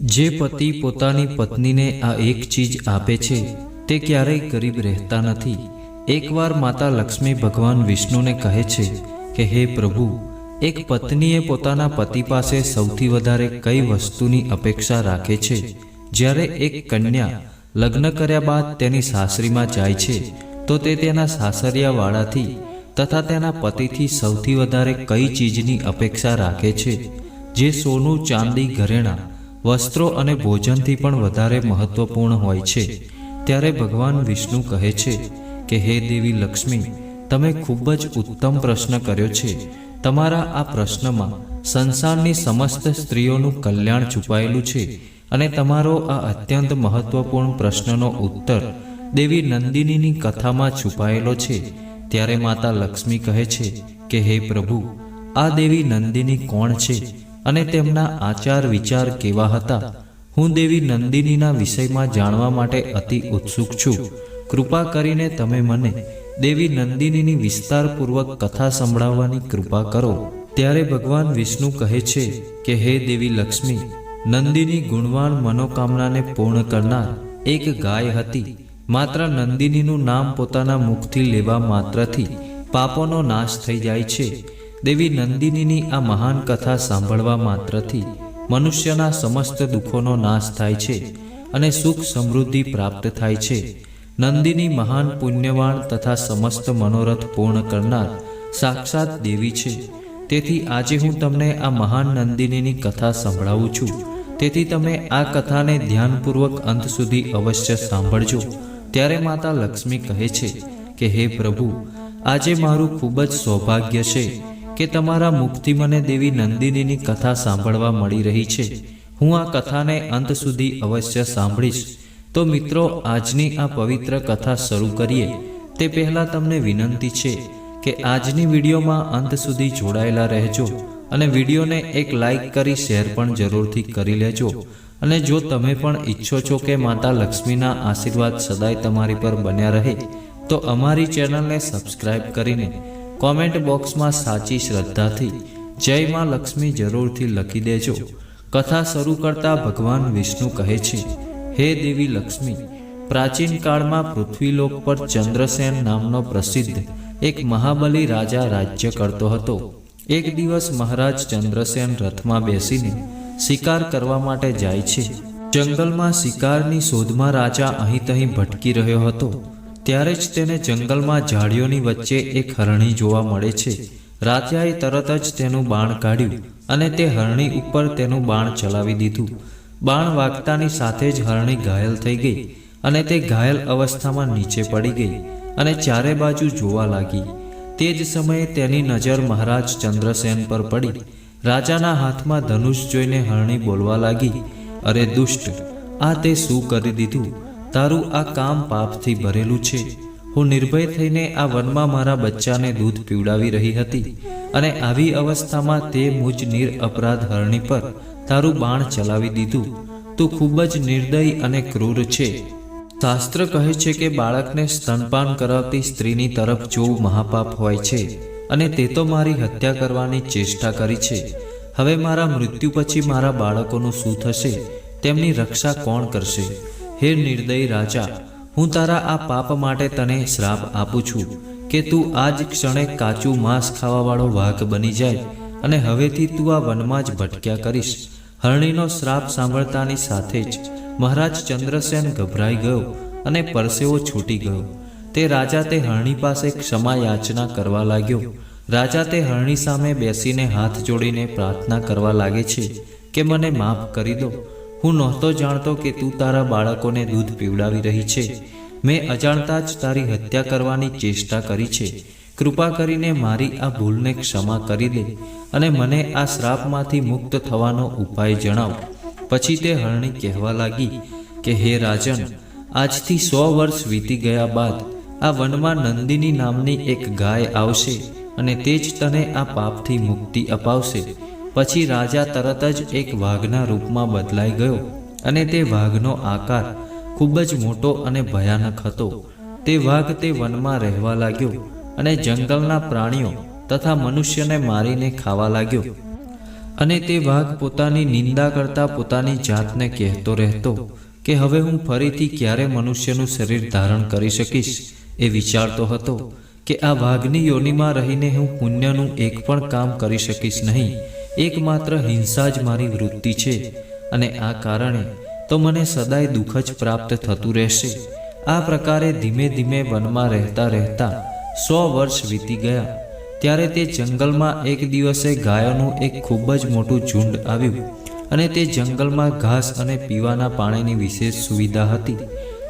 જે પતિ પોતાની પત્નીને આ એક ચીજ આપે છે, તે ક્યારેય ગરીબ રહેતા નથી. એકવાર માતા લક્ષ્મી ભગવાન વિષ્ણુને કહે છે કે, હે પ્રભુ, એક પત્નીએ પોતાના પતિ પાસે સૌથી વધારે કઈ વસ્તુની અપેક્ષા રાખે છે? જ્યારે એક કન્યા લગ્ન કર્યા બાદ તેની સાસરીમાં જાય છે, તો તે તેના સાસરિયાવાળાથી તથા તેના પતિથી સૌથી વધારે કઈ ચીજની અપેક્ષા રાખે છે? જે સોનું, ચાંદી, ઘરેણાં વસ્ત્રો અને ભોજનથી પણ વધારે મહત્વપૂર્ણ હોય છે. ત્યારે ભગવાન વિષ્ણુ કહે છે કે, હે દેવી લક્ષ્મી, તમે ખૂબ જ ઉત્તમ પ્રશ્ન કર્યો છે. તમારા આ પ્રશ્નમાં સંસારની સમસ્ત સ્ત્રીઓનું કલ્યાણ છુપાયેલું છે અને તમારો આ અત્યંત મહત્વપૂર્ણ પ્રશ્નનો ઉત્તર દેવી નંદિનીની કથામાં છુપાયેલો છે. ત્યારે માતા લક્ષ્મી કહે છે કે, હે પ્રભુ, આ દેવી નંદિની કોણ છે? અને તેમના આચાર વિચાર કેવા હતા? હું દેવી નંદિનીના વિષયમાં જાણવા માટે અતિ ઉત્સુક છું. કૃપા કરીને તમે મને દેવી નંદિનીની વિસ્તારપૂર્વક કથા સંભળાવવાની કૃપા કરો. ત્યારે ભગવાન વિષ્ણુ કહે છે કે, હે દેવી લક્ષ્મી, નંદિની ગુણવાન મનોકામનાને પૂર્ણ કરનાર એક ગાય હતી. માત્ર નંદિનીનું નામ પોતાના મુખથી લેવા માત્રથી પાપોનો નાશ થઈ જાય છે. દેવી નંદિનીની આ મહાન કથા સાંભળવા માત્રથી મનુષ્યના સમસ્ત દુઃખોનો નાશ થાય છે અને સુખ સમૃદ્ધિ પ્રાપ્ત થાય છે. નંદિની મહાન પુણ્યવાણ તથા સમસ્ત મનોરથ પૂર્ણ કરનાર સાક્ષાત દેવી છે. તેથી આજે હું તમને આ મહાન નંદિનીની કથા સંભળાવું છું. તેથી તમે આ કથાને ધ્યાનપૂર્વક અંત સુધી અવશ્ય સાંભળજો. ત્યારે માતા લક્ષ્મી કહે છે કે, હે પ્રભુ, આજે મારું ખૂબ જ સૌભાગ્ય છે કે તમારા મુખથી મને દેવી નંદિનીની કથા સાંભળવા મળી રહી છે. હું આ કથાને અંત સુધી અવશ્ય સાંભળીશ. તો મિત્રો, આજની આ પવિત્ર કથા શરૂ કરીએ. તે પહેલાં તમને વિનંતી છે કે આજની વિડીયોમાં અંત સુધી જોડાયેલા રહેજો અને વિડીયોને એક લાઈક કરી શેર પણ જરૂરથી કરી લેજો. અને જો તમે પણ ઈચ્છો છો કે માતા લક્ષ્મીના આશીર્વાદ સદાય તમારી પર બન્યા રહે, તો અમારી ચેનલને સબસ્ક્રાઈબ કરીને કોમેન્ટ બોક્સમાં સાચી શ્રદ્ધાથી જય માં લક્ષ્મી જરૂરથી લખી દેજો. કથા શરૂ કરતા ભગવાન વિષ્ણુ કહે છે, હે દેવી લક્ષ્મી, પ્રાચીન કાળમાં પૃથ્વીલોક પર ચંદ્રસેન નામનો પ્રસિદ્ધ એક મહાબલી રાજા રાજ્ય કરતો હતો. એક દિવસ મહારાજ ચંદ્રસેન રથમાં બેસીને શિકાર કરવા માટે જાય છે. જંગલમાં શિકારની શોધમાં રાજા અહીં તહીં ભટકી રહ્યો હતો. ત્યારે જ તેને જંગલમાં ઝાડીઓની વચ્ચે એક હરણી જોવા મળે છે. રાત્યાએ તરત જ તેનું બાણ કાઢ્યું અને તે હરણી ઉપર તેનું બાણ ચલાવી દીધું. બાણ વાગતાની સાથે જ હરણી ઘાયલ થઈ ગઈ અને તે ઘાયલ અવસ્થામાં નીચે પડી ગઈ અને ચારે બાજુ જોવા લાગી. તે જ સમયે તેની નજર મહારાજ ચંદ્રસેન પર પડી. રાજાના હાથમાં ધનુષ જોઈને હરણી બોલવા લાગી, અરે દુષ્ટ, આ તે શું કરી દીધું? તારું આ કામ પાપથી ભરેલું છે. હું નિર્ભય થઈને આ વનમાં મારા બચ્ચાને દૂધ પીવડાવી રહી હતી અને આવી અવસ્થામાં તે મુજ નિર અપરાધ હરણી પર તારું બાણ ચલાવી દીધું. તું ખૂબ જ નિર્દય અને ક્રૂર છે. શાસ્ત્ર કહે છે કે બાળકને સ્તનપાન કરાવતી સ્ત્રીની તરફ જોવું મહાપાપ હોય છે અને તે તો મારી હત્યા કરવાની ચેષ્ટા કરી છે. હવે મારા મૃત્યુ પછી મારા બાળકોનું શું થશે? તેમની રક્ષા કોણ કરશે? હે નિર્દય રાજા, હું તારા આ પાપ માટે તને શ્રાપ આપું છું કે તું આ જ ક્ષણે કાચું માંસ ખાવાવાળો વાઘ બની જાય અને હવેથી તું આ વનમાં જ ભટક્યા કરીશ. હરણીનો શ્રાપ સાંભળતાની સાથે જ મહારાજ ચંદ્રસેન ગભરાઈ ગયો અને પરસેવો છૂટી ગયો. તે રાજા તે હરણી પાસે ક્ષમા યાચના કરવા લાગ્યો. રાજા તે હરણી સામે બેસીને હાથ જોડીને પ્રાર્થના કરવા લાગે છે કે મને માફ કરી દો. હું નહોતો જાણતો કે તું તારા બાળકોને દૂધ પીવડાવી રહી છે. મેં અજાણતા જ તારી હત્યા કરવાની ચેષ્ટા કરી છે. કૃપા કરીને મારી આ ભૂલને ક્ષમા કરી દે અને મને આ શ્રાપમાંથી મુક્ત થવાનો ઉપાય જણાવ. પછી તે હરણી કહેવા લાગી કે, હે રાજન, આજથી સો વર્ષ વીતી ગયા બાદ આ વનમાં નંદિની નામની એક ગાય આવશે અને તે જ તને આ પાપથી મુક્તિ અપાવશે. પછી રાજા તરત જ એક વાઘના રૂપમાં બદલાઈ ગયો અને તે વાઘનો આકાર ખૂબ જ મોટો અને ભયાનક હતો. તે વાઘ તે વનમાં રહેવા લાગ્યો અને જંગલના પ્રાણીઓ તથા મનુષ્યને મારીને ખાવા લાગ્યો. અને તે વાઘ પોતાની નિંદા કરતા પોતાની જાતને કહેતો રહેતો કે હવે હું ફરીથી ક્યારે મનુષ્યનું શરીર ધારણ કરી શકીશ એ વિચારતો હતો કે આ વાઘની યોનિમાં રહીને હું પુણ્યનું એક પણ કામ કરી શકીશ નહીં. એકમાત્ર હિંસા જ મારી વૃત્તિ છે અને આ કારણે તો મને સદાય દુઃખ જ પ્રાપ્ત થતું રહેશે. આ પ્રકારે ધીમે ધીમે વનમાં રહેતા રહેતા સો વર્ષ વીતી ગયા. ત્યારે તે જંગલમાં એક દિવસે ગાયોનું એક ખૂબ જ મોટું ઝુંડ આવ્યું અને તે જંગલમાં ઘાસ અને પીવાના પાણીની વિશેષ સુવિધા હતી.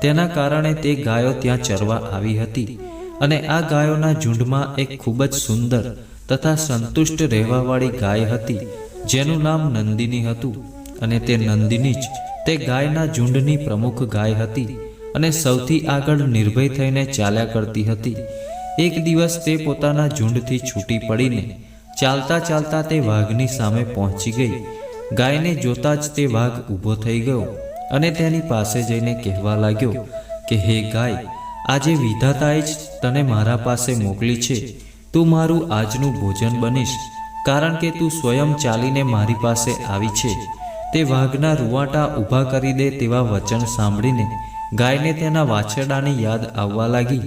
તેના કારણે તે ગાયો ત્યાં ચરવા આવી હતી અને આ ગાયોના ઝુંડમાં એક ખૂબ જ સુંદર તથા સંતુષ્ટ રહેવાવાળી ગાય હતી, જેનું નામ નંદિની હતું, અને તે નંદિની જ તે ગાયના ઝુંડની પ્રમુખ ગાય હતી, અને સૌથી આગળ નિર્ભય થઈને ચાલ્યા કરતી હતી. એક દિવસ તે પોતાના ઝુંડથી છૂટી પડીને ચાલતા ચાલતા તે વાઘની સામે પહોંચી ગઈ. ગાયને જોતા જ તે વાઘ ઊભો થઈ ગયો, અને તેની પાસે જઈને કહેવા લાગ્યો કે, હે ગાય, આજે વિધાતાએ જ તને મારા પાસે મોકલી છે. તું મારું આજનું ભોજન બનીશ, કારણ કે તું સ્વયં ચાલીને મારી પાસે આવી છે. તે વાઘના રૂવાટા ઊભા કરી દે તેવા વચન સાંભળીને ગાયને તેના વાછરડાની યાદ આવવા લાગી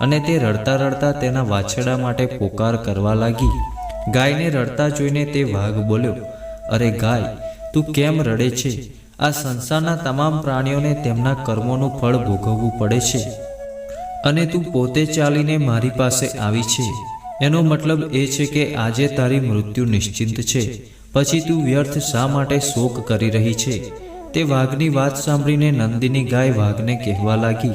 અને તે રડતા રડતા તેના વાછરડા માટે પોકાર કરવા લાગી. ગાયને રડતા જોઈને તે વાઘ બોલ્યો, અરે ગાય, તું કેમ રડે છે? આ સંસારના તમામ પ્રાણીઓને તેમના કર્મોનું ફળ ભોગવવું પડે છે. અને તું પોતે ચાલીને મારી પાસે આવી છે. એનો મતલબ એ છે કે આજે તારી મૃત્યુ નિશ્ચિંત છે. પછી તું વ્યર્થ શા માટે શોક કરી રહી છે? તે વાઘની વાત સાંભળીને નંદિની ગાય વાઘને કહેવા લાગી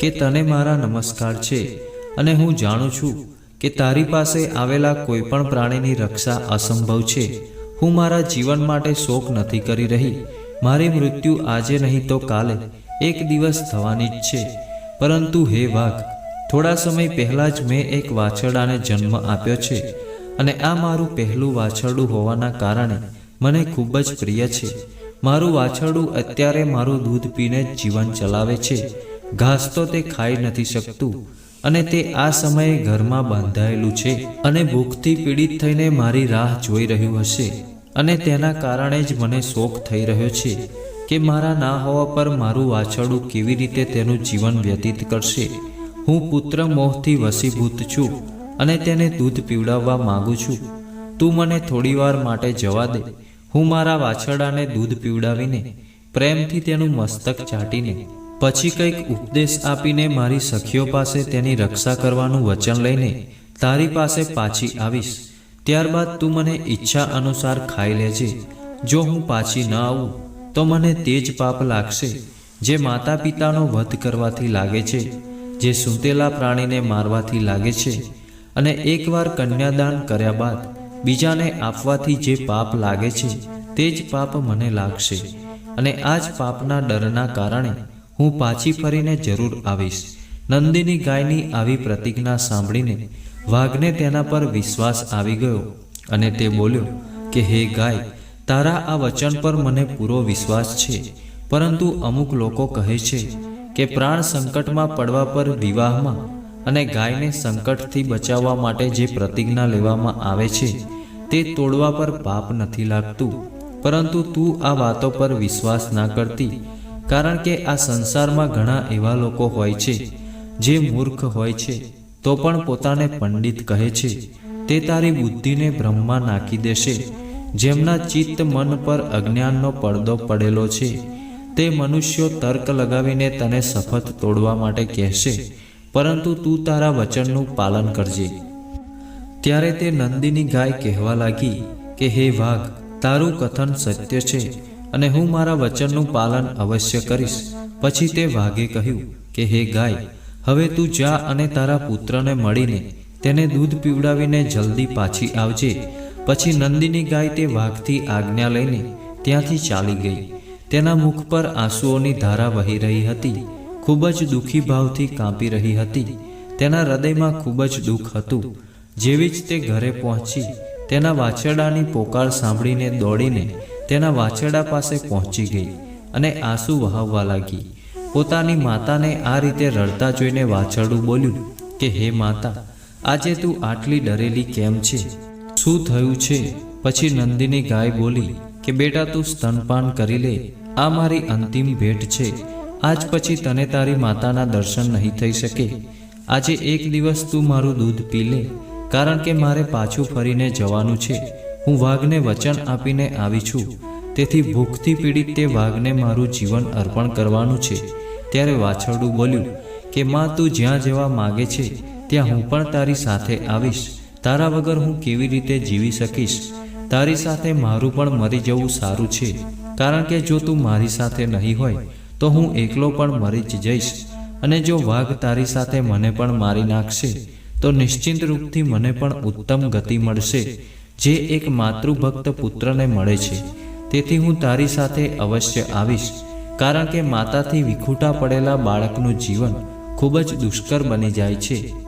કે તને મારા નમસ્કાર છે. અને હું જાણું છું કે તારી પાસે આવેલા કોઈ પણ પ્રાણીની રક્ષા અસંભવ છે. હું મારા જીવન માટે શોક નથી કરી રહી. મારી મૃત્યુ આજે નહીં તો કાલે. એક દિવસ થવાની જ છે. પરંતુ હે વાઘ થોડા સમય પહેલાં જ મેં એક વાછરડાને જન્મ આપ્યો છે અને આ મારું પહેલું વાછરડું હોવાના કારણે મને ખૂબ જ પ્રિય છે. મારું વાછરડું અત્યારે મારું દૂધ પીને જીવન ચલાવે છે. ઘાસ તો તે ખાઈ નથી શકતું અને તે આ સમયે ઘરમાં બાંધાયેલું છે અને ભૂખથી પીડિત થઈને મારી રાહ જોઈ રહ્યું હશે અને તેના કારણે જ મને શોક થઈ રહ્યો છે કે મારા ના હોવા પર મારું વાછરડું કેવી રીતે તેનું જીવન વ્યતીત કરશે. હું પુત્ર મોહથી વસીભૂત છું અને તેને દૂધ પીવડાવવા માંગુ છું. તું મને થોડીવાર માટે જવા દે. હું મારા વાછરડાને દૂધ પીવડાવીને, પ્રેમથી તેનું મસ્તક ચાટીને, પછી કંઈક ઉપદેશ આપીને મારી સખીઓ પાસે તેની રક્ષા કરવાનું વચન લઈને તારી પાસે પાછી આવીશ. ત્યારબાદ તું મને ઈચ્છા અનુસાર ખાઈ લેજે. જો હું પાછી ન આવું, તો મને તે જ પાપ લાગશે, જે માતા પિતાનો વધ કરવાથી લાગે છે. જે સૂતેલા પ્રાણીને મારવાથી લાગે છે અને એકવાર કન્યાદાન કર્યા બાદ બીજાને આપવાથી જે પાપ લાગે છે તે જ પાપ મને લાગશે અને આ જ પાપના ડરના કારણે હું પાછી ફરીને જરૂર આવીશ. નંદિની ગાયની આવી પ્રતિજ્ઞા સાંભળીને વાઘને તેના પર વિશ્વાસ આવી ગયો અને તે બોલ્યો, કે હે ગાય, તારા આ વચન પર મને પૂરો વિશ્વાસ છે, પરંતુ અમુક લોકો કહે છે કે પ્રાણ સંકટમાં પડવા પર વિવાહમાં અને ગાયને સંકટથી બચાવવા માટે જે પ્રતિજ્ઞા લેવામાં આવે છે, તે તોડવા પર પાપ નથી લાગતું. પરંતુ તું આ વાતો પર વિશ્વાસ ના કરતી, કારણ કે આ સંસારમાં ઘણા એવા લોકો હોય છે, જે મૂર્ખ હોય છે, તો પણ પોતાને પંડિત કહે છે, તે તારી બુદ્ધિને બ્રહ્મમાં નાખી દેશે, જેમના ચિત્ત મન પર અજ્ઞાનનો પડદો પડેલો છે. તે મનુષ્યો તર્ક લગાવીને તને શપથ તોડવા માટે કહેશે, પરંતુ તું તારા વચનનું પાલન કરજે. ત્યારે તે નંદિની ગાય કહેવા લાગી કે, હે વાઘ, તારું કથન સત્ય છે અને હું મારા વચનનું પાલન અવશ્ય કરીશ. પછી તે વાઘે કહ્યું કે, હે ગાય, હવે તું જા અને તારા પુત્રને મળીને તેને દૂધ પીવડાવીને જલ્દી પાછી આવજે. પછી નંદિની ગાય તે વાઘથી આજ્ઞા લઈને ત્યાંથી ચાલી ગઈ. તેના મુખ પર આંસુઓની ધારા વહી રહી હતી. ખૂબ જ દુઃખી ભાવથી કાંપી રહી હતી. તેના હૃદયમાં ખૂબ જ દુઃખ હતું. જેવી જ તે ઘરે પહોંચી, તેના વાછરડાની પોકાર સાંભળીને દોડીને તેના વાછરડા પાસે પહોંચી ગઈ અને આંસુ વહાવવા લાગી. પોતાની માતાને આ રીતે રડતા જોઈને વાછરડું બોલ્યું, કે હે માતા, આજે તું આટલી ડરેલી કેમ છે? શું થયું છે? પછી નંદિની ગાય બોલી કે બેટા તું સ્તનપાન કરી લે. આ મારી અંતિમ ભેટ છે. આજ પછી તને તારી માતાના દર્શન નહીં થઈ શકે. આજે એક દિવસ તું મારું દૂધ પી લે. કારણ કે મારે પાછું ફરીને જવાનું છે. હું વાઘને વચન આપીને આવી છું. તેથી ભૂખથી પીડિત તે વાઘને મારું જીવન અર્પણ કરવાનું છે. ત્યારે વાછરડું બોલ્યું, કે માં, તું જ્યાં જવા માગે છે, ત્યાં હું પણ તારી સાથે આવીશ. તારા વગર હું કેવી રીતે જીવી શકીશ? તારી સાથે મારું પણ મરી જવું સારું છે. કારણ કે જો તું મારી સાથે નહીં હોય, તો હું એકલો પણ મરી જ જઈશ. અને જો વાઘ તારી સાથે મને પણ મારી નાખશે, તો નિશ્ચિંત રૂપથી મને પણ ઉત્તમ ગતિ મળશે, જે એક માતૃભક્ત પુત્રને મળે છે. તેથી હું તારી સાથે અવશ્ય આવીશ, કારણ કે માતાથી વિખૂટા પડેલા બાળકનું જીવન ખૂબ જ દુષ્કર બની જાય છે.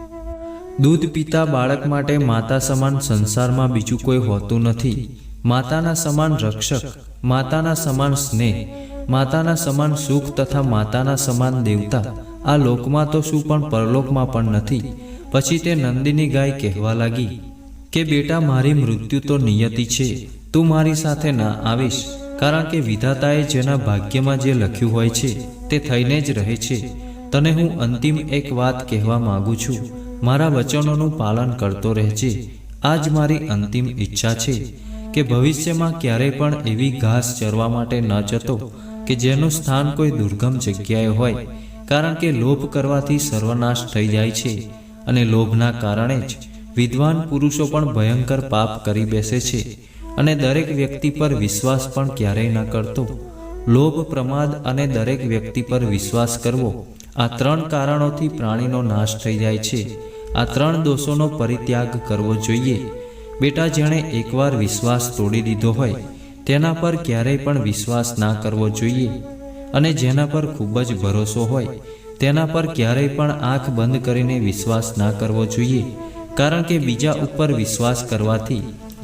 દૂધ પીતા બાળક માટે માતા સમાન સંસારમાં બીજું કોઈ હોતું નથી. માતાના સમાન રક્ષક, માતાના સમાન સ્નેહ, માતાના સમાન સુખ તથા માતાના સમાન દેવતા. આ લોકમાં તો શું પણ પરલોકમાં પણ નથી. પછી તે નંદિની ગાય કહેવા લાગી, કે બેટા, મારી મૃત્યુ તો નિયતિ છે. તું મારી સાથે ના આવીશ. કારણ કે વિધાતાએ જેના ભાગ્યમાં જે લખ્યું હોય છે, તે થઈને જ રહે છે. તને હું અંતિમ એક વાત કહેવા માગું છું. મારા વચનોનું પાલન કરતો રહેજે. આ જ મારી અંતિમ ઈચ્છા છે કે ભવિષ્યમાં ક્યારેય પણ એવી ઘાસ ચરવા માટે ન જતો કે જેનું સ્થાન કોઈ દુર્ગમ જગ્યાએ હોય, કારણ કે લોભ કરવાથી સર્વનાશ થઈ જાય છે અને લોભના કારણે જ વિદ્વાન પુરુષો પણ ભયંકર પાપ કરી બેસે છે અને દરેક વ્યક્તિ પર વિશ્વાસ પણ ક્યારેય ન કરતો. લોભ, પ્રમાદ અને દરેક વ્યક્તિ પર વિશ્વાસ કરવો આ ત્રણ કારણોથી પ્રાણીનો નાશ થઈ જાય છે. આ ત્રણ દોષોનો પરિત્યાગ કરવો જોઈએ. બેટા જેણે એકવાર વિશ્વાસ તોડી દીધો હોય, તેના પર ક્યારેય પણ વિશ્વાસ ના કરવો જોઈએ. અને જેના પર ખૂબ જ ભરોસો હોય, તેના પર ક્યારેય પણ આંખ બંધ કરીને વિશ્વાસ ના કરવો જોઈએ. કારણ કે બીજા ઉપર વિશ્વાસ કરવાથી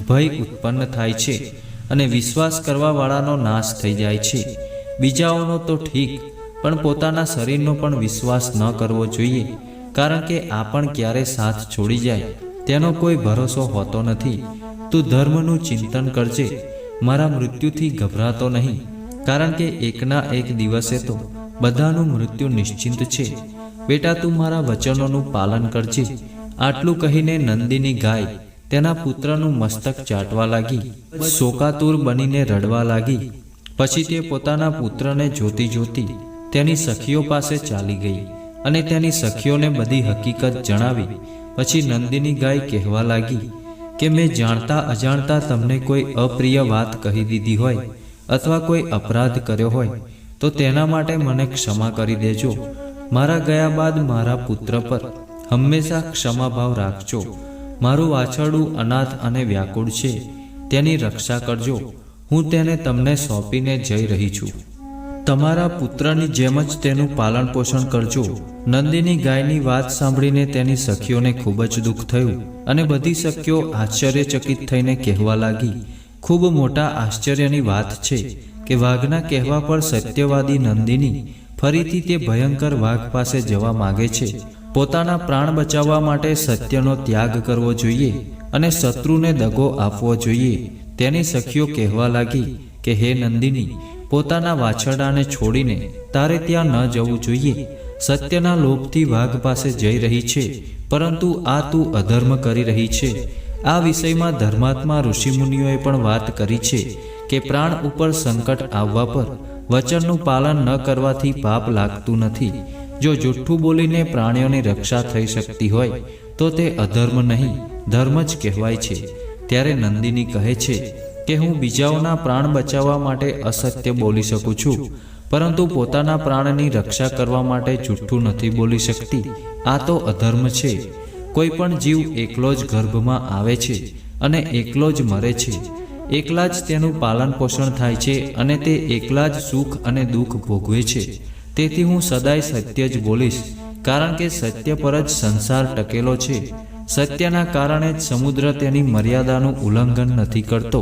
ભય ઉત્પન્ન થાય છે અને વિશ્વાસ કરવાવાળાનો નાશ થઈ જાય છે. બીજાઓનો તો ઠીક, પણ પોતાના શરીરનો પણ વિશ્વાસ ન કરવો જોઈએ. કારણ કે આ પણ ક્યારે સાથ છોડી જાય, તેનો કોઈ ભરોસો હોતો નથી. તું ધર્મનું ચિંતન કરજે, મારા મૃત્યુથી ગભરાતો નહીં. કારણ કે એકના એક દિવસે તો બધાનું મૃત્યુ નિશ્ચિંત છે. બેટા, તું મારા વચનોનું પાલન કરજે. આટલું કહીને નંદીની ગાય તેના પુત્રનું મસ્તક ચાટવા લાગી, શોકાતુર બનીને રડવા લાગી. પછી તે પોતાના પુત્રને જોતી જોતી તેની સખીઓ પાસે ચાલી ગઈ. અને તેની સખીઓને બધી હકીકત જણાવી. પછી નંદિની ગાય કહેવા લાગી કે મેં જાણતા અજાણતા તમને કોઈ અપ્રિય વાત કહી દીધી હોય અથવા કોઈ અપરાધ કર્યો હોય, તો તેના માટે મને ક્ષમા કરી દેજો. મારા ગયા બાદ મારા પુત્ર પર હંમેશા ક્ષમાભાવ રાખજો. મારું વાછરડું અનાથ અને વ્યાકુળ છે, તેની રક્ષા કરજો. હું તેને તમને સોંપીને જઈ રહી છું. તમારા પુત્રની જેમ જ તેનું પાલન પોષણ કરજો. નંદીની ગાયની વાત સાંભળીને તેની સખીઓને ખૂબ જ દુઃખ થયું અને બધી સખીઓ આશ્ચર્યચકિત થઈને કહેવા લાગી, ખૂબ મોટા આશ્ચર્યની વાત છે કે વાઘના કહેવા પર સત્યવાદી નંદિની ફરીથી તે ભયંકર વાઘ પાસે જવા માગે છે. પોતાના પ્રાણ બચાવવા માટે સત્યનો ત્યાગ કરવો જોઈએ અને શત્રુને દગો આપવો જોઈએ. તેની સખીઓ કહેવા લાગી કે, હે નંદિની પોતાના વાછરડાને છોડીને તારે ત્યાં ન જવું જોઈએ. સત્યના લોભથી વાઘ પાસે જઈ રહી છે, પરંતુ આ તું અધર્મ કરી રહી છે. આ વિષયમાં ધર્માત્મા ઋષિમુનિઓએ પણ વાત કરી છે કે પ્રાણ ઉપર સંકટ આવવા પર વચનનું પાલન ન કરવાથી પાપ લાગતું નથી. જો જુઠ્ઠું બોલીને પ્રાણીઓની રક્ષા થઈ શકતી હોય, તો તે અધર્મ નહીં, ધર્મ જ કહેવાય છે. ત્યારે નંદિની કહે છે કે હું બીજાઓના પ્રાણ બચાવવા માટે અસત્ય બોલી શકું છું, પરંતુ પોતાના પ્રાણની રક્ષા કરવા માટે જુઠ્ઠું નથી બોલી શકતી. આ તો અધર્મ છે. કોઈ પણ જીવ એકલો જ ગર્ભમાં આવે છે અને એકલો જ મરે છે. એકલા જ તેનું પાલન પોષણ થાય છે અને તે એકલા જ સુખ અને દુઃખ ભોગવે છે. તેથી હું સદાય સત્ય જ બોલીશ, કારણ કે સત્ય પર જ સંસાર ટકેલો છે. સત્યના કારણે જ સમુદ્ર તેની મર્યાદાનું ઉલ્લંઘન નથી કરતો.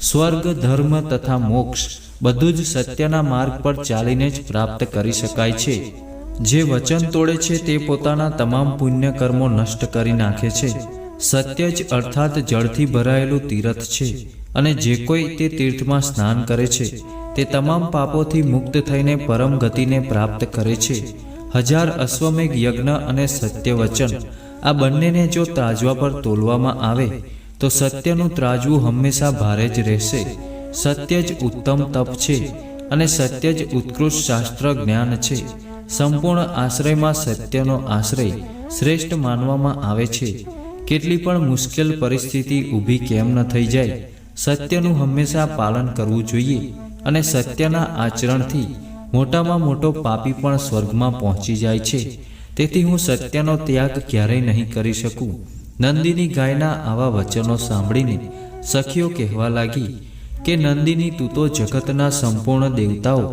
સ્વર્ગ, ધર્મ તથા મોક્ષ બધું જ સત્યના માર્ગ પર ચાલીને જ પ્રાપ્ત કરી શકાય છે. જે વચન તોડે છે તે પોતાના તમામ પુણ્ય કર્મો નષ્ટ કરી નાખે છે. સત્ય જ અર્થાત જળથી ભરાયેલું તીર્થ છે અને જે કોઈ તે તીર્થમાં સ્નાન કરે છે, તે તમામ પાપોથી મુક્ત થઈને પરમ ગતિને પ્રાપ્ત કરે છે. હજાર અશ્વમેઘ યજ્ઞ અને સત્ય વચન આ બંનેને જો તાજવા પર તોલવામાં આવે તો સત્યનું ત્રાજવું હંમેશા ભારે જ રહેશે. સત્ય જ ઉત્તમ તપ છે અને સત્ય જ ઉત્કૃષ્ટ શાસ્ત્ર જ્ઞાન છે. સંપૂર્ણ આશ્રયમાં સત્યનો આશ્રય શ્રેષ્ઠ માનવામાં આવે છે. કેટલી પણ મુશ્કેલ પરિસ્થિતિ ઊભી કેમ ન થઈ જાય, સત્યનું હંમેશા પાલન કરવું જોઈએ અને સત્યના આચરણથી મોટામાં મોટો પાપી પણ સ્વર્ગમાં પહોંચી જાય છે. તેથી હું સત્યનો ત્યાગ ક્યારેય નહીં કરી શકું. નંદીની ગાયના આવા વચનો સાંભળીને સખીઓ કહેવા લાગી કે, નંદીની, તું તો જગતના સંપૂર્ણ દેવતાઓ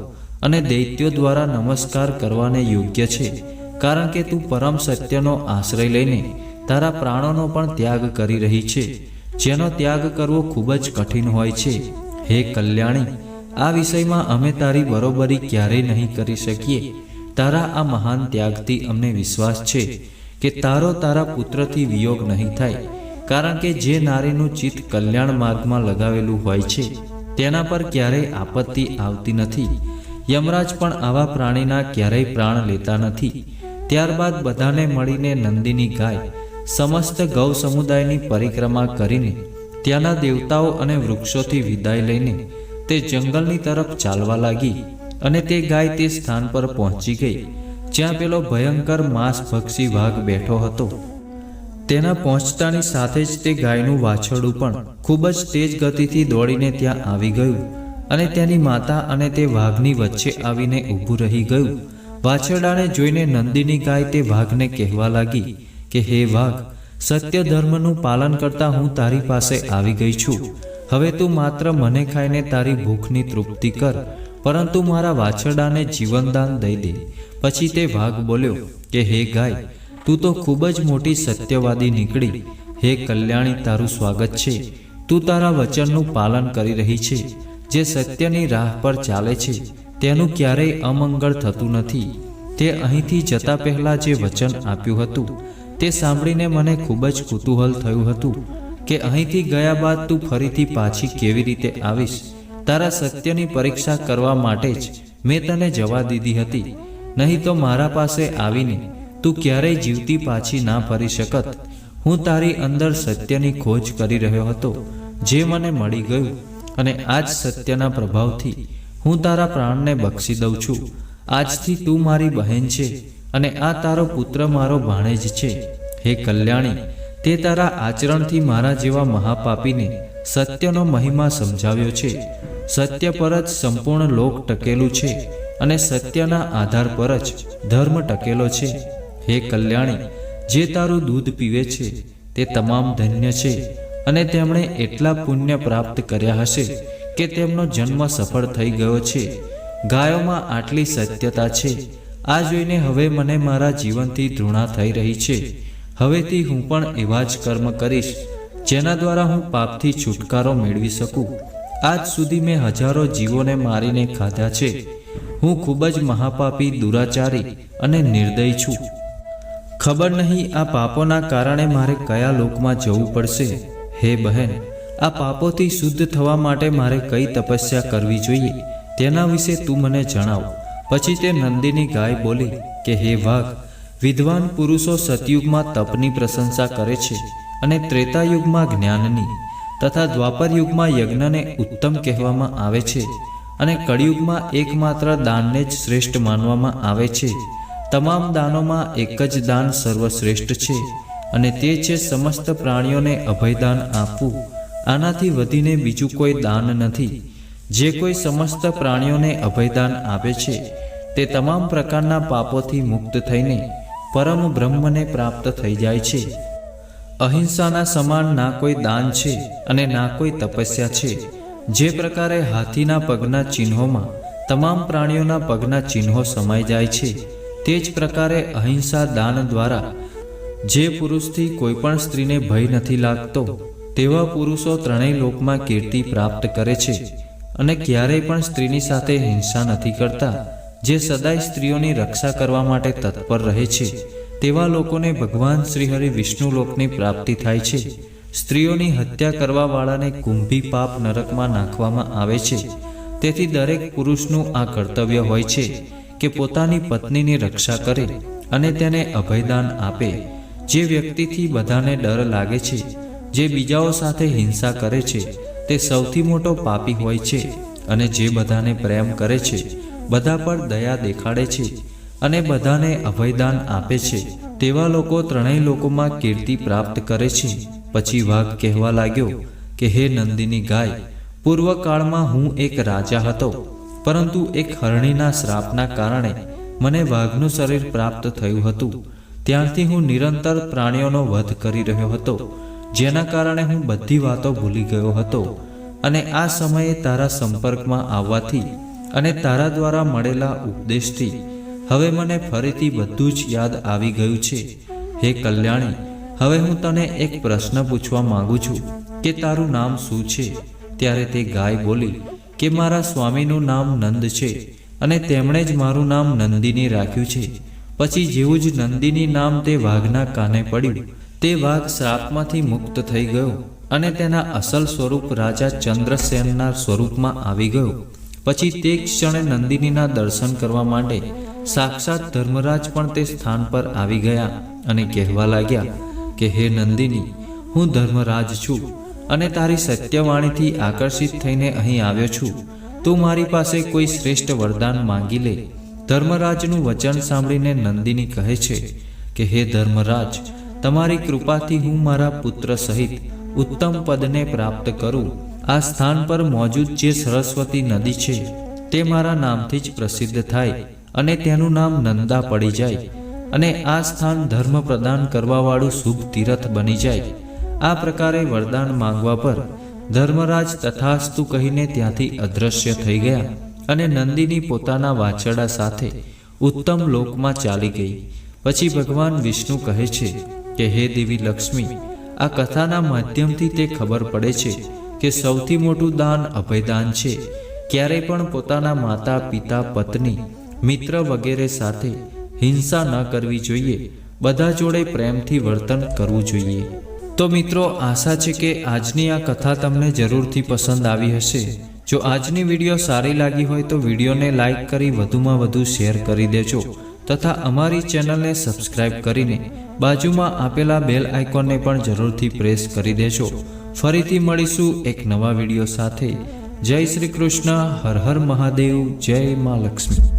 અને દૈત્યો દ્વારા નમસ્કાર કરવાને યોગ્ય છે, કારણ કે તું પરમ સત્યનો આશ્રય લઈને તારા પ્રાણોનો પણ ત્યાગ કરી રહી છે, જેનો ત્યાગ કરવો ખૂબ જ કઠિન હોય છે. હે કલ્યાણી, આ વિષયમાં અમે તારી બરોબરી ક્યારેય નહીં કરી શકીએ. તારા આ મહાન ત્યાગથી અમને વિશ્વાસ છે. કે તારો તારા પુત્રથી વિયોગ નહીં થાય, કારણ કે જે નારીનું ચિત્ત કલ્યાણ માર્ગમાં લગાવેલું હોય છે, તેના પર ક્યારેય આપત્તિ આવતી નથી. યમરાજ પણ આવા પ્રાણીના ક્યારેય પ્રાણ લેતા નથી. ત્યારબાદ બધાને મળીને નંદીની ગાય, સમસ્ત ગૌ સમુદાયની પરિક્રમા કરીને, ત્યાંના દેવતાઓ અને વૃક્ષોથી વિદાય લઈને, તે જંગલની તરફ ચાલવા લાગી અને તે ગાય તે સ્થાન પર પહોંચી ગઈ. જ્યાં પેલો ભયંકર માંસભક્ષી વાઘ બેઠો હતો. તેના પહોંચતાની સાથે જ તે ગાયનું વાછરડું પણ ખૂબ જ તેજ ગતિથી દોડીને ત્યાં આવી ગયું અને તેની માતા અને તે વાઘની વચ્ચે આવીને ઊભું રહી ગયું. વાછરડાને જોઈને નંદીની ગાય તે વાઘને કહેવા લાગી કે, હે વાઘ, સત્ય ધર્મનું પાલન કરતા હું તારી પાસે આવી ગઈ છું. હવે તું માત્ર મને ખાઈને તારી ભૂખની તૃપ્તિ કર પરંતુ મારા વાછરડાને જીવનદાન દઈ દે. પછી તે વાઘ બોલ્યો, કે, હે ગાય, તું તો ખૂબ જ મોટી સત્યવાદી નીકળી. હે કલ્યાણી, તારું સ્વાગત છે. તું તારા વચનનું પાલન કરી રહી છે. જે સત્યની રાહ પર ચાલે છે, તેનું ક્યારેય અમંગળ થતું નથી. તે અહીંથી જતા પહેલા જે વચન આપ્યું હતું, તે સાંભળીને મને ખૂબ જ કુતૂહલ થયું હતું, કે અહીંથી ગયા બાદ તું ફરીથી પાછી કેવી રીતે આવીશ? તારા સત્યની પરીક્ષા કરવા માટે જ મેં તને જવા દીધી હતી. નહીં તો મારા પાસે આવીને તું ક્યારેય જીવતી પાછી ના ફરી શકત. હું તારી અંદર સત્યની ખોજ કરી રહ્યો હતો, જે મને મળી ગયું અને આજ સત્યના પ્રભાવથી હું તારા પ્રાણને બક્ષી દઉં છું. આજથી તું મારી બહેન છે અને આ તારો પુત્ર મારો ભાણેજ છે. હે કલ્યાણી, તે તારા આચરણથી મારા જેવા મહાપાપીને સત્યનો મહિમા સમજાવ્યો છે. સત્ય પર જ સંપૂર્ણ લોક ટકેલું છે અને સત્યના આધાર પર જ ધર્મ ટકેલો છે. હે કલ્યાણી, જે તારું દૂધ પીવે છે, તે તમામ ધન્ય છે અને તેમણે એટલા પુણ્ય પ્રાપ્ત કર્યા હશે કે તેમનો જન્મ સફળ થઈ ગયો છે. ગાયોમાં આટલી સત્યતા છે. આ જોઈને હવે મને મારા જીવનથી ધૃણા થઈ રહી છે. હવેથી હું પણ એવા જ કર્મ કરીશ, જેના દ્વારા હું પાપથી છુટકારો મેળવી શકું. આજ સુધી મેં હજારો જીવોને મારીને ખાધા છે. હું ખૂબ જ મહાપાપી, દુરાચારી અને નિર્દય છું. ખબર નહીં આ પાપોના કારણે મારે કયા લોકમાં જવું પડશે. હે બહેન, આ પાપોથી શુદ્ધ થવા માટે મારે કઈ તપસ્યા કરવી જોઈએ? તેના વિશે તું મને જણાવ. પછી તે નંદીની ગાય બોલી કે, હે વાઘ, વિદ્વાન પુરુષો સતયુગમાં તપની પ્રશંસા કરે છે અને ત્રેતાયુગમાં જ્ઞાનની. તથા દ્વાપર યુગમાં યજ્ઞને ઉત્તમ કહેવામાં આવે છે અને કળિયુગમાં એકમાત્ર દાનને જ શ્રેષ્ઠ માનવામાં આવે છે. તમામ દાનોમાં એક જ દાન સર્વશ્રેષ્ઠ છે અને તે છે સમસ્ત પ્રાણીઓને અભયદાન આપવું. આનાથી વધીને બીજું કોઈ દાન નથી. જે કોઈ સમસ્ત પ્રાણીઓને અભયદાન આપે છે, તે તમામ પ્રકારના પાપોથી મુક્ત થઈને પરમ બ્રહ્મને પ્રાપ્ત થઈ જાય છે. અહિંસાના સમાન ના કોઈ દાન છે અને ના કોઈ તપસ્યા છે. જે પ્રકારે હાથીના પગના ચિહ્નોમાં તમામ પ્રાણીઓના પગના ચિહ્નો સમાઈ જાય છે, તે જ પ્રકારે અહિંસા દાન દ્વારા જે પુરુષથી કોઈ પણ સ્ત્રીને ભય નથી લાગતો, તેવા પુરુષો ત્રણેય લોકમાં કીર્તિ પ્રાપ્ત કરે છે અને ક્યારેય પણ સ્ત્રીની સાથે હિંસા નથી કરતા, જે સદાય સ્ત્રીઓની રક્ષા કરવા માટે તત્પર રહે છે. તેવા લોકોને ભગવાન શ્રીહરિ વિષ્ણુ લોકની પ્રાપ્તિ થાય છે. સ્ત્રીઓની હત્યા કરવાવાળાને કુંભી પાપ નરકમાં નાખવામાં આવે છે. તેથી દરેક પુરુષનું આ કર્તવ્ય હોય છે કે પોતાની પત્નીની રક્ષા કરે અને તેને અભયદાન આપે. જે વ્યક્તિથી બધાને ડર લાગે છે, જે બીજાઓ સાથે હિંસા કરે છે, તે સૌથી મોટો પાપી હોય છે અને જે બધાને પ્રેમ કરે છે, બધા પર દયા દેખાડે છે. અને બધાને અભયદાન આપે છે. તેવા લોકો ત્રણેય લોકોમાં કીર્તિ પ્રાપ્ત કરે છે. પછી વાઘ કહેવા લાગ્યો કે, હે નંદિની ગાય, પૂર્વકાળમાં હું એક રાજા હતો. પરંતુ એક હરણીના શ્રાપના કારણે મને વાઘનું શરીર પ્રાપ્ત થયું હતું. ત્યારથી હું નિરંતર પ્રાણીઓનો વધ કરી રહ્યો હતો. જેના કારણે હું બધી વાતો ભૂલી ગયો હતો. અને આ સમયે તારા સંપર્કમાં આવવાથી અને તારા દ્વારા મળેલા ઉપદેશથી હવે મને ફરીથી બધું જ યાદ આવી ગયું છે. હે કલ્યાણી, હવે હું તને એક પ્રશ્ન પૂછવા માંગુ છું કે તારું નામ શું છે? ત્યારે તે ગાય બોલી, કે મારા સ્વામીનું નામ નંદ છે અને તેમણે જ મારું નામ નંદિની રાખ્યું છે. પછી જેવું જ નંદિની નામ તે વાઘના કાને પડ્યું. તે વાઘ શ્રાપમાંથી મુક્ત થઈ ગયો અને તેના અસલ સ્વરૂપ રાજા ચંદ્રસેનના સ્વરૂપમાં આવી ગયો. પછી તે ક્ષણે નંદિનીના દર્શન કરવા માટે સાક્ષાત ધર્મરાજ પણ તે સ્થાન પર આવી ગયા અને કહેવા લાગ્યા કે, હે નંદિની, હું ધર્મરાજ છું અને તારી સત્યવાણીથી આકર્ષિત થઈને અહીં આવ્યો છું. તું મારી પાસે કોઈ શ્રેષ્ઠ વરદાન માંગી લે. ધર્મરાજનું વચન સાંભળીને નંદિની કહે છે કે, હે ધર્મરાજ, તમારી કૃપાથી હું મારા પુત્ર સહિત ઉત્તમ પદને પ્રાપ્ત કરું. આ સ્થાન પર મોજૂદ જે સરસ્વતી નદી છે, તે મારા નામથી જ પ્રસિદ્ધ થાય. અને તેનું નામ નંદા પડી જાય અને આ સ્થાન ધર્મ પ્રદાન કરવાવાળું શુભ તીરથ બની જાય. આ પ્રકારે વરદાન માંગવા પર ધર્મરાજ તથાસ્તુ કહીને ત્યાંથી અદ્રશ્ય થઈ ગયા અને નંદિની પોતાના વાછરડા સાથે ઉત્તમ લોકમાં ચાલી ગઈ. પછી ભગવાન વિષ્ણુ કહે છે કે, હે દેવી લક્ષ્મી, આ કથાના માધ્યમથી તે ખબર પડે છે કે સૌથી મોટું દાન અભયદાન છે. ક્યારેય પણ પોતાના માતા પિતા પત્ની મિત્ર વગેરે સાથે હિંસા ન કરવી જોઈએ. બધા જોડે પ્રેમથી વર્તન કરવું જોઈએ. તો મિત્રો, આશા છે કે આજની આ કથા તમને જરૂરથી પસંદ આવી હશે. જો આજની વીડિયો સારી લાગી હોય તો વિડીયોને લાઇક કરી વધુમાં વધુ શેર કરી દેજો તથા અમારી ચેનલને સબસ્ક્રાઇબ કરીને બાજુમાં આપેલા બેલ આઇકોનને પણ જરૂરથી પ્રેસ કરી દેજો. ફરીથી મળીશું એક નવા વીડિયો સાથે. જય શ્રી કૃષ્ણ, હર હર મહાદેવ, જય મા લક્ષ્મી.